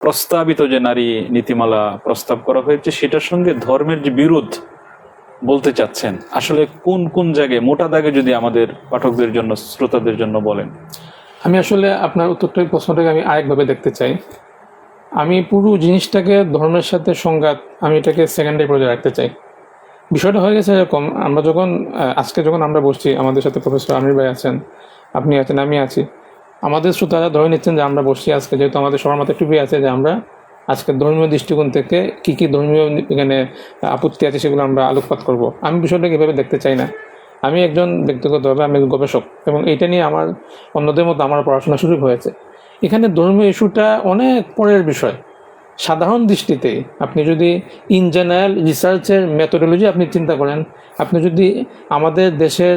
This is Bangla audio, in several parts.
প্রস্তাবিত যে নারী নীতিমালা প্রস্তাব করা হয়েছে, সেটার সঙ্গে ধর্মের যে বিরোধ বলতে চাচ্ছেন, আসলে কোন কোন জায়গায়? মোটা দাগে যদি আমাদের পাঠকদের জন্য, শ্রোতাদের জন্য বলেন। আমি আসলে আপনার উত্তরটা, প্রশ্নটাকে আমি আরেকভাবে দেখতে চাই। আমি পুরো জিনিসটাকে ধর্মের সাথে সংঘাত, আমি এটাকে সেকেন্ডারি পর্যায়ে রাখতে চাই। বিষয়টা হয়ে গেছে এরকম, আমরা যখন আজকে যখন আমরা বসছি, আমাদের সাথে প্রফেসর আমির ভাই আছেন, আপনি আছেন, আমি আছি। আমাদের শ্রোতারা ধরে নিচ্ছেন যে আমরা বসছি আজকে, যেহেতু আমাদের সবার মাথায় টুপি আছে যে আমরা আজকে ধর্মীয় দৃষ্টিকোণ থেকে কি কি ধর্মীয় এখানে আপত্তি আছে সেগুলো আমরা আলোকপাত করব। আমি বিষয়টাকে এভাবে দেখতে চাই না। আমি একজন ব্যক্তিগতভাবে আমি গবেষক এবং এটা নিয়ে আমার অন্যদের মতো আমার পড়াশোনা শুরু হয়েছে। এখানে ধর্মীয় ইস্যুটা অনেক পরের বিষয়। সাধারণ দৃষ্টিতে আপনি যদি ইন জেনারেল রিসার্চের মেথোডোলজি আপনি চিন্তা করেন, আপনি যদি আমাদের দেশের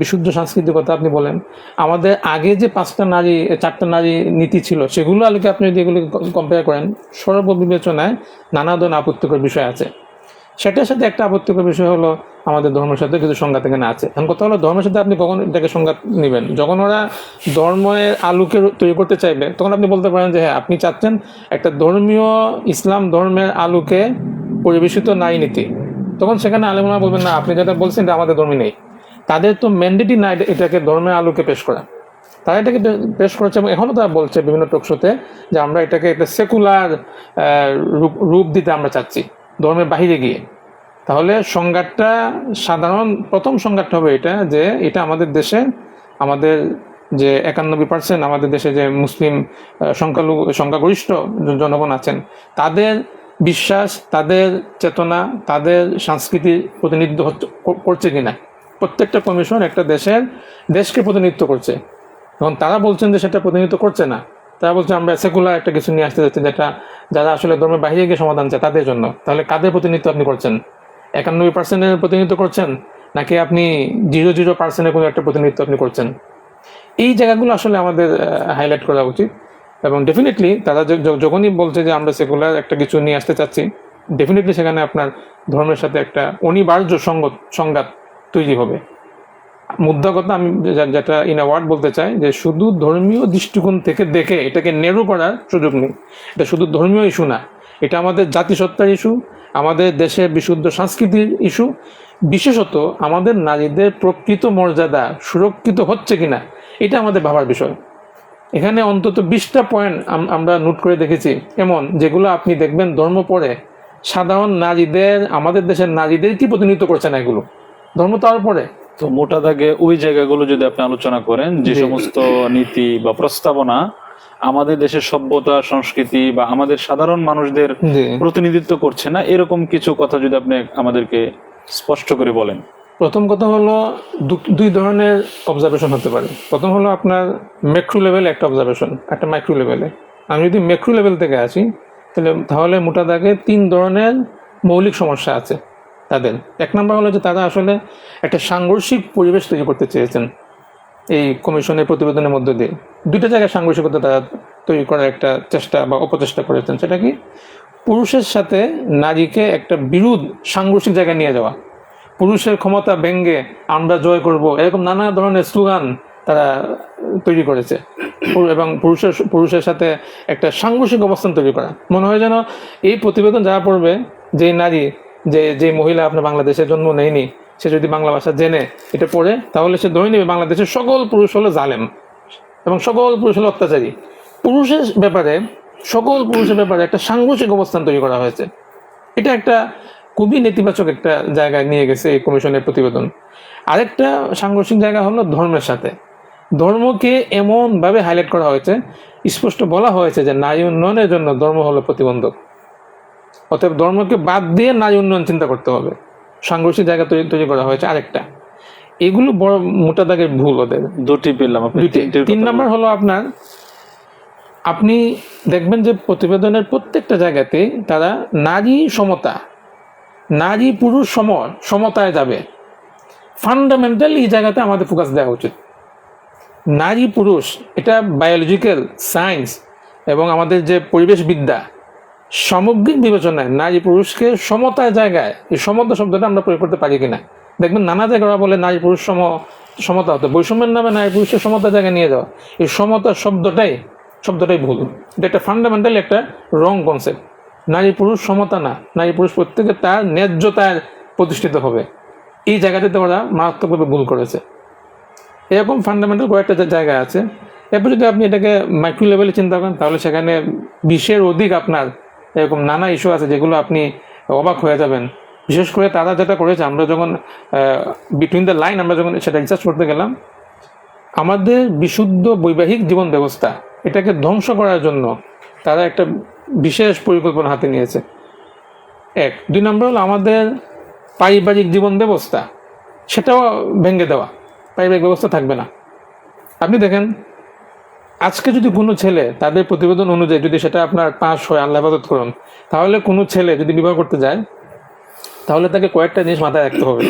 বিশুদ্ধ সাংস্কৃতিক কথা আপনি বলেন, আমাদের আগে যে পাঁচটা নারী, চারটা নারী নীতি ছিল, সেগুলো আলোকে আপনি যদি এগুলি কম্পেয়ার করেন, সর্ববিবেচনায় নানা ধরনের আপত্তিকর বিষয় আছে। সেটার সাথে একটা আপত্তিকর বিষয় হলো আমাদের ধর্মের সাথে কিছু সংঘাত এখানে আছে। এখন কথা হলো ধর্মের সাথে আপনি কখন এটাকে সংঘাত নেবেন? যখন ওরা ধর্মের আলোকে তৈরি করতে চাইবে, তখন আপনি বলতে পারেন যে হ্যাঁ আপনি চাচ্ছেন একটা ধর্মীয় ইসলাম ধর্মের আলোকে পরিবেশিত নাই নীতি। তখন সেখানে আলেমরা বলবেন, না, আপনি যেটা বলছেন এটা আমাদের ধর্মে নেই। তাদের তো ম্যান্ডেটই না এটা- এটাকে ধর্মের আলোকে পেশ করা। তারা এটাকে পেশ করেছে এবং এখনও তারা বলছে বিভিন্ন টকশোতে যে, আমরা এটাকে একটা সেকুলার রূপ দিতে আমরা চাচ্ছি। ধর্মের বাহিরে গিয়ে। তাহলে সংঘাতটা সাধারণ প্রথম সংঘাতটা হবে এটা যে এটা আমাদের দেশে আমাদের যে একানব্বই পার্সেন্ট আমাদের দেশে যে মুসলিম সংখ্যালঘু, সংখ্যাগরিষ্ঠ জনগণ আছেন, তাদের বিশ্বাস, তাদের চেতনা, তাদের সংস্কৃতির প্রতিনিধিত্ব করছে কিনা। প্রত্যেকটা কমিশন একটা দেশের দেশকে প্রতিনিধিত্ব করছে। এবং তারা বলছেন যে সেটা প্রতিনিধিত্ব করছে না। তারা বলছে আমরা সেকুলার একটা কিছু নিয়ে আসতে যাচ্ছি যেটা যারা আসলে ধর্মের বাইরে গিয়ে সমাধান চায় তাদের জন্য। তাহলে কাদের প্রতিনিধিত্ব আপনি করছেন? একানব্বই পার্সেন্টের প্রতিনিধিত্ব করছেন? নাকি আপনি জিরো জিরো পার্সেন্টের কোনো একটা প্রতিনিধিত্ব আপনি করছেন? এই জায়গাগুলো আসলে আমাদের হাইলাইট করা উচিত। এবং ডেফিনেটলি তারা যখনই বলছে যে আমরা সেকুলার একটা কিছু নিয়ে আসতে চাচ্ছি ডেফিনেটলি সেখানে আপনার ধর্মের সাথে একটা অনিবার্য সঙ্গত, সংঘাত তৈরি হবে। মুদ্রা কথা আমি যেটা ইন ওয়ার্ড বলতে চাই, যে শুধু ধর্মীয় দৃষ্টিকোণ থেকে দেখে এটাকে নেরু করার সুযোগ নেই। এটা শুধু ধর্মীয় ইস্যু না, এটা আমাদের জাতিসত্তার ইস্যু আমাদের দেশের বিশুদ্ধ সংস্কৃতির ইস্যু বিশেষত আমাদের নারীদের প্রকৃত মর্যাদা সুরক্ষিত হচ্ছে কিনা, এটা আমাদের ভাবার বিষয়। এখানে অন্তত বিশটা পয়েন্ট আমরা নোট করে দেখেছি। এমন, যেগুলো আপনি দেখবেন ধর্ম পড়ে, সাধারণ নারীদের, আমাদের দেশের নারীদের কি প্রতিনিধিত্ব করছে না এগুলো? ধর্ম তার পরে তো মোটা দাগে ওই জায়গাগুলো যদি আপনি আলোচনা করেন যে সমস্ত নীতি বা প্রস্তাবনা আমাদের দেশের সভ্যতা সংস্কৃতি বা আমাদের সাধারণ মানুষদের প্রতিনিধিত্ব করছে না এরকম কিছু কথা যদি আপনি আমাদেরকে স্পষ্ট করে বলেন। প্রথম কথা হলো দুই ধরনের অবজারভেশন হতে পারে। প্রথম হলো আপনার ম্যাক্রো লেভেল একটা অবজারভেশন একটা মাইক্রো লেভেলে আমি যদি ম্যাক্রো লেভেল থেকে আসি তাহলে তাহলে মোটা দাগে তিন ধরনের মৌলিক সমস্যা আছে। তাদের। এক নম্বর হলো যে তারা আসলে একটা সাংঘর্ষিক পরিবেশ তৈরি করতে চেয়েছেন এই কমিশনের প্রতিবেদনের মধ্য দিয়ে। দুইটা জায়গায় সাংঘর্ষিকতা তারা তৈরি করার একটা চেষ্টা বা অপচেষ্টা করেছেন, সেটা কি? পুরুষের সাথে নারীকে একটা বিরোধ সাংঘর্ষিক জায়গায় নিয়ে যাওয়া। পুরুষের ক্ষমতা ব্যঙ্গে আমরা জয় করব, এরকম নানা ধরনের স্লোগান তারা তৈরি করেছে। এবং পুরুষের পুরুষের সাথে একটা সাংঘর্ষিক অবস্থান তৈরি করা। মনে হয় যেন এই প্রতিবেদন যারা পড়বে যে নারী যে যে মহিলা আপনার বাংলাদেশে জন্ম নেয়নি, সে যদি বাংলা ভাষা জেনে এটা পড়ে, তাহলে সে ধরে নেবে বাংলাদেশের সকল পুরুষ হলো জালেম এবং সকল পুরুষ হলো অত্যাচারী। পুরুষের ব্যাপারে, সকল পুরুষের ব্যাপারে একটা সাংঘর্ষিক অবস্থান তৈরি করা হয়েছে। এটা একটা খুবই নেতিবাচক একটা জায়গায় নিয়ে গেছে এই কমিশনের প্রতিবেদন। আরেকটা সাংঘর্ষিক জায়গা হলো ধর্মের সাথে। ধর্মকে এমনভাবে হাইলাইট করা হয়েছে, স্পষ্ট বলা হয়েছে যে নারী উন্নয়নের জন্য ধর্ম হলো প্রতিবন্ধক। অতএব ধর্মকে বাদ দিয়ে নারী উন্নয়ন চিন্তা করতে হবে। সাংঘর্ষিক জায়গা তৈরি তৈরি করা হয়েছে আরেকটা। এগুলো বড় মোটা দাগের ভুল ওদের। দুটি পেলাম তিন নাম্বার হলো আপনার আপনি দেখবেন যে প্রতিবেদনের প্রত্যেকটা জায়গাতে তারা নারী সমতা নারী পুরুষ সম সমতায় যাবে। ফান্ডামেন্টাল এই জায়গাতে আমাদের ফোকাস দেওয়া উচিত। নারী পুরুষ এটা বায়োলজিক্যাল সায়েন্স এবং আমাদের যে পরিবেশ বিদ্যা সামগ্রিক বিবেচনায় নারী পুরুষকে সমতার জায়গায়, এই সমতা শব্দটা আমরা প্রয়োগ করতে পারি কিনা? দেখবেন নানা জায়গায় বলে নারী পুরুষ সম সমতা হতে বৈষম্যের নামে নারী পুরুষের সমতার জায়গায় নিয়ে যাওয়া। এই সমতা শব্দটাই শব্দটাই ভুল। এটা একটা ফান্ডামেন্টাল একটা রং কনসেপ্ট নারী পুরুষ সমতা না, নারী পুরুষ প্রত্যেকে তার ন্যায্যতায় প্রতিষ্ঠিত হবে। এই জায়গাটাতে ওরা মারাত্মকভাবে ভুল করেছে। এরকম ফান্ডামেন্টাল কয়েকটা জায়গা আছে। এরপর যদি আপনি এটাকে মাইক্রো লেভেলে চিন্তা করেন, তাহলে সেখানে বিশের অধিক আপনার এরকম নানা ইস্যু আছে যেগুলো আপনি অবাক হয়ে যাবেন। বিশেষ করে তারা যেটা করেছে, আমরা যখন বিটুইন দ্য লাইন আমরা যখন সেটা রিসার্চ করতে গেলাম, আমাদের বিশুদ্ধ বৈবাহিক জীবন ব্যবস্থা, এটাকে ধ্বংস করার জন্য তারা একটা বিশেষ পরিকল্পনা হাতে নিয়েছে। এক। দুই নম্বর হলো আমাদের পারিবারিক জীবন ব্যবস্থা, সেটাও ভেঙে দেওয়া, পারিবারিক ব্যবস্থা থাকবে না। আপনি দেখেন আজকে যদি কোনো ছেলে তাদের প্রতিবেদন অনুযায়ী যদি সেটা আপনার পাশ হয় আল্লাহ ইবাদত করুন, তাহলে কোনো ছেলে যদি বিবাহ করতে যায়, তাহলে তাকে কয়েকটা জিনিস মাথায় রাখতে হবে।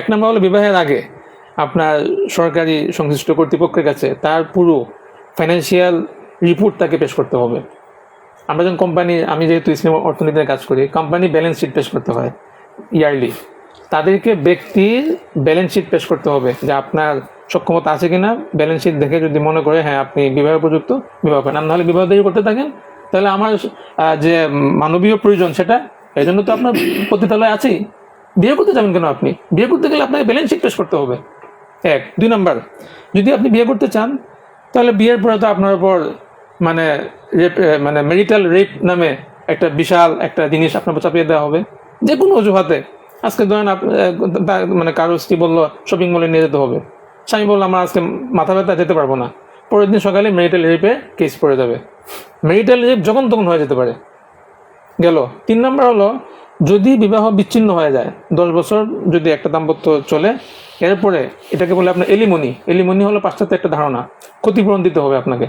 এক নম্বর হলো বিবাহের আগে আপনার সরকারি সংশ্লিষ্ট কর্তৃপক্ষের কাছে তার পুরো ফাইন্যান্সিয়াল রিপোর্ট তাকে পেশ করতে হবে। আমরা যখন কোম্পানি আমি যেহেতু ইসলাম অর্থনীতিতে কাজ করি কোম্পানি ব্যালেন্স শিট পেশ করতে হয় ইয়ারলি তাদেরকে ব্যক্তির ব্যালেন্স শিট পেশ করতে হবে যে আপনার সক্ষমতা আছে কিনা ব্যালেন্স শিট দেখে যদি মনে করে হ্যাঁ আপনি বিবাহ উপযুক্ত, বিবাহ করেন। আর নাহলে বিবাহ দেরি করতে থাকেন, তাহলে আমার যে মানবীয় প্রয়োজন সেটা এই জন্য তো আপনার পতিতালয় আছেই। বিয়ে করতে যাবেন কেন আপনি? বিয়ে করতে গেলে আপনাকে ব্যালেন্স শিট পেশ করতে হবে। এক। দুই নাম্বার, যদি আপনি বিয়ে করতে চান, তাহলে বিয়ের পরে তো আপনার উপর মানে রেপ মানে মেরিটাল রেপ নামে একটা বিশাল একটা জিনিস আপনার চাপিয়ে দেওয়া হবে। যে কোনো অজুহাতে। আজকে ধরেন মানে কারও স্ত্রী বলল শপিং মলে নিয়ে যেতে হবে। স্বামী বলল, আমার আজকে মাথা ব্যথা যেতে পারব না। পরের দিন সকালে মেরিটাল রেপে কেস পড়ে যাবে। মেরিটাল রেপ যখন তখন হয়ে যেতে পারে। গেল। তিন নম্বর হলো, যদি বিবাহ বিচ্ছিন্ন হয়ে যায়, দশ বছর যদি একটা দাম্পত্য চলে, এরপরে এটাকে বলে আপনার এলিমনি। এলিমনি হলো পাশ্চাত্যের একটা ধারণা। ক্ষতিপূরণ দিতে হবে আপনাকে।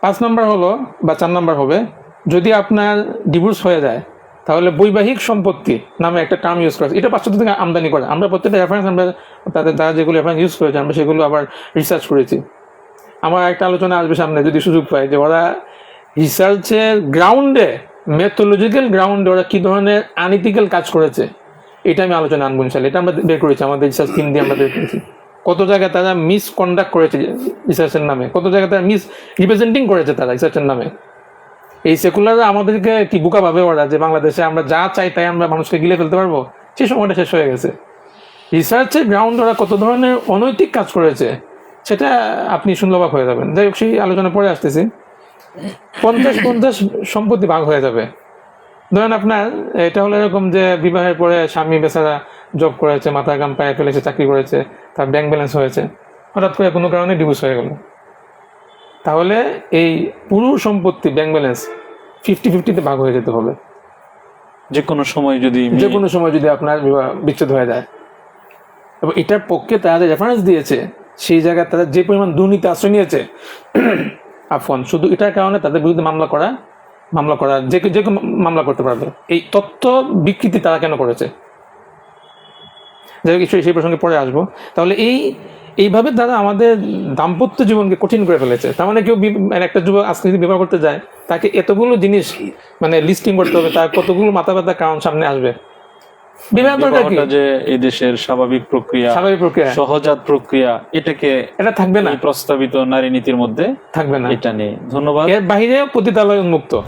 পাঁচ নাম্বার হলো বা চার নাম্বার হবে, যদি আপনার ডিভোর্স হয়ে যায় তাহলে বৈবাহিক সম্পত্তি নামে একটা টার্ম ইউজ করা এটা পাশ্চাত্য থেকে আমদানি করে। আমরা প্রত্যেকটা রেফারেন্স আমরা তাদের, তারা যেগুলো রেফারেন্স ইউজ করেছে, আমরা সেগুলো আবার রিসার্চ করেছি। আমার একটা আলোচনা আসবে সামনে, যদি সুযোগ পাই, যে ওরা রিসার্চের গ্রাউন্ডে মেথোলজিক্যাল গ্রাউন্ডে ওরা কী ধরনের আনিটিক্যাল কাজ করেছে, এটা আমি আলোচনা আনব ইনশাল্লাহ এটা আমরা বের করেছি, আমাদের রিসার্চ টিম দিয়ে আমরা বের করেছি। কত জায়গায় তারা মিস কন্ডাক্ট করেছে রিসার্চের নামে, কত জায়গায় তারা মিস রিপ্রেজেন্টিং করেছে তারা রিসার্চের নামে। এই সেকুলার আমাদেরকে কি বোকা ভাবে ওরা যে বাংলাদেশে আমরা যা চাই তাই আমরা মানুষকে গিলে ফেলতে পারব? সেই সময়টা শেষ হয়ে গেছে। রিসার্চের গ্রাউন্ড ওরা কত ধরনের অনৈতিক কাজ করেছে, সেটা আপনি শুনলে হয়ে যাবেন। যাই হোক, সেই আলোচনা পরে আসতেছি। পঞ্চাশ পঞ্চাশ সম্পত্তি ভাগ হয়ে যাবে। ধরেন আপনার, এটা হলো এরকম যে বিবাহের পরে স্বামী বেচারা জব করেছে মাথার গাম পায়ে ফেলেছে, চাকরি করেছে, তার ব্যাংক ব্যালেন্স হয়েছে। হঠাৎ করে কোনো কারণে ডিভোর্স হয়ে গেল। তাহলে এই পুরো সম্পত্তি ব্যাংক ব্যালেন্স ফিফটি ফিফটিতে ভাগ হয়ে যেতে হবে। যে কোনো সময় যদি যে কোনো সময় যদি আপনার বিচ্ছেদ হয়ে যায়। এবং এটার পক্ষে তারা যে রেফারেন্স দিয়েছে সেই জায়গায় তারা যে পরিমাণ দুর্নীতি আশ্রয় নিয়েছে আফন শুধু এটার কারণে তাদের বিরুদ্ধে মামলা করা মামলা করা যে যে মামলা করতে পারবে। এই তথ্য বিকৃতি তারা কেন করেছে? যাই হোক সেই প্রসঙ্গে পরে আসব। তাহলে এই এইভাবে তারা আমাদের দাম্পত্য জীবনকে কঠিন করে ফেলেছে। তার মানে কেউ মানে একটা যুবক আজকে যদি বিবাহ করতে যায় তাকে এতগুলো জিনিস মানে লিস্টিং করতে হবে তার কতগুলো মাথা ব্যথা কারণ সামনে আসবে। বিবাহ কি? যে এই দেশের স্বাভাবিক প্রক্রিয়া স্বাভাবিক প্রক্রিয়া। সহজাত প্রক্রিয়া এটাকে এটা থাকবে না। প্রস্তাবিত নারী নীতির মধ্যে থাকবে না। এটা নেই। ধন্যবাদ। এর বাইরে পতিতালয় উন্মুক্ত।